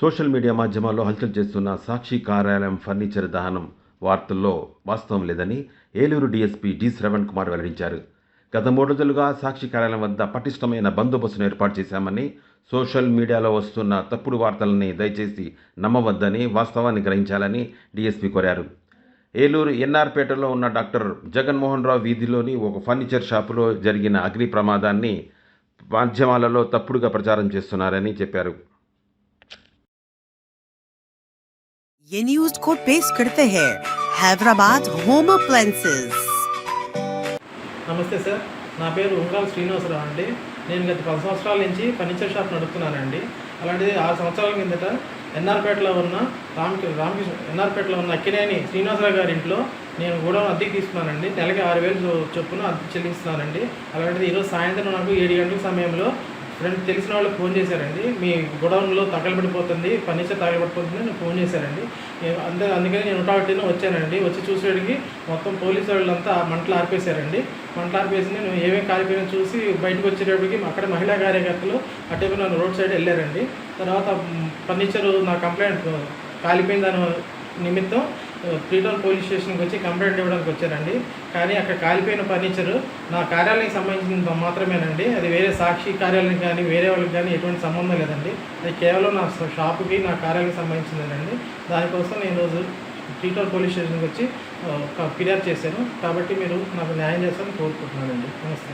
Social media మాధ్యమాల్లో హల్చల్ చేస్తున్న సాక్షి కార్యాలయం ఫర్నిచర్ దహనం వార్తల్లో వాస్తవం లేదని ఏలూరు డీఎస్పీ డి శ్రవణ్ కుమార్ వెల్లడించారు. గత మూడు రోజులుగా సాక్షి కార్యాలయం వద్ద పటిష్టమైన బందోబస్తును ఏర్పాటు చేశామని సోషల్ మీడియాలో వస్తున్న తప్పుడు వార్తలని దయచేసి నమ్మవద్దని వాస్తవాన్ని గ్రహించాలని డీఎస్పీ కోరారు. ఏలూరు ఎన్ఆర్పేటలో ఉన్న డాక్టర్ జగన్మోహన్ రావు వీధిలోని ఒక ఫర్నిచర్ షాపులో జరిగిన అగ్ని ప్రమాదాన్ని మాధ్యమాలలో తప్పుడుగా ప్రచారం చేస్తున్నారని చెప్పారు. ये न्यूज को पेश करते हैं हैदराबाद होम अप्लायंसेज నమస్తే సార్ నా పేరు ఉంగరాల శ్రీనివాసరావు అండి నేను గత పది సంవత్సరాల నుంచి ఫర్నిచర్ షాప్ నడుపుతున్నానండి అలాంటిది ఆరు సంవత్సరాల కిందట ఎన్ఆర్పేటలో ఉన్న రామకి రామకృష్ణ ఎన్ఆర్పేటలో ఉన్న అక్కినేని శ్రీనివాసరావు గారి ఇంట్లో నేను కూడా అద్దెకి తీసుకున్నానండి నెలకి ఆరు వేలు చొ- చొప్పున అద్దె చెల్లిస్తున్నానండి అలాంటిది ఈరోజు సాయంత్రం నాకు ఏడు గంటల సమయంలో ఫ్రెండ్ తెలిసిన వాళ్ళకి ఫోన్ చేశారండి. మీ గొడవన్లో తగలబడిపోతుంది ఫర్నిచర్ తగలబడిపోతుంది నేను ఫోన్ చేశారండి. అంతే అందుకని నేను ఉంటాబట్టిన వచ్చానండి. వచ్చి చూసేటికి మొత్తం పోలీసు వాళ్ళంతా మంటలు ఆర్పేశారండి. మంటలు ఆర్పేసి నేను ఏమేమి కాలిపోయినా చూసి బయటకు వచ్చేటప్పటికి అక్కడ మహిళా కార్యకర్తలు అటే నన్ను రోడ్ సైడ్ వెళ్ళారండి. తర్వాత ఫర్నిచర్ నా కంప్లైంట్ కాలిపోయిన దాని నిమిత్తం త్రీటౌన్ పోలీస్ స్టేషన్కి వచ్చి కంప్లైంట్ ఇవ్వడానికి వచ్చారండి. కానీ అక్కడ కాలిపోయిన ఫర్నిచర్ నా కార్యాలయానికి సంబంధించినంత మాత్రమేనండి. అది వేరే సాక్షి కార్యాలయం కానీ వేరే వాళ్ళకి కానీ ఎటువంటి సంబంధం లేదండి. అది కేవలం నా షాపుకి నా కార్యాలయానికి సంబంధించిందేనండి దానికోసం నేను రోజు త్రీటౌన్ పోలీస్ స్టేషన్కి వచ్చి ఫిర్యాదు చేశాను. కాబట్టి మీరు నాకు న్యాయం చేస్తారని కోరుకుంటున్నానండి. నమస్తే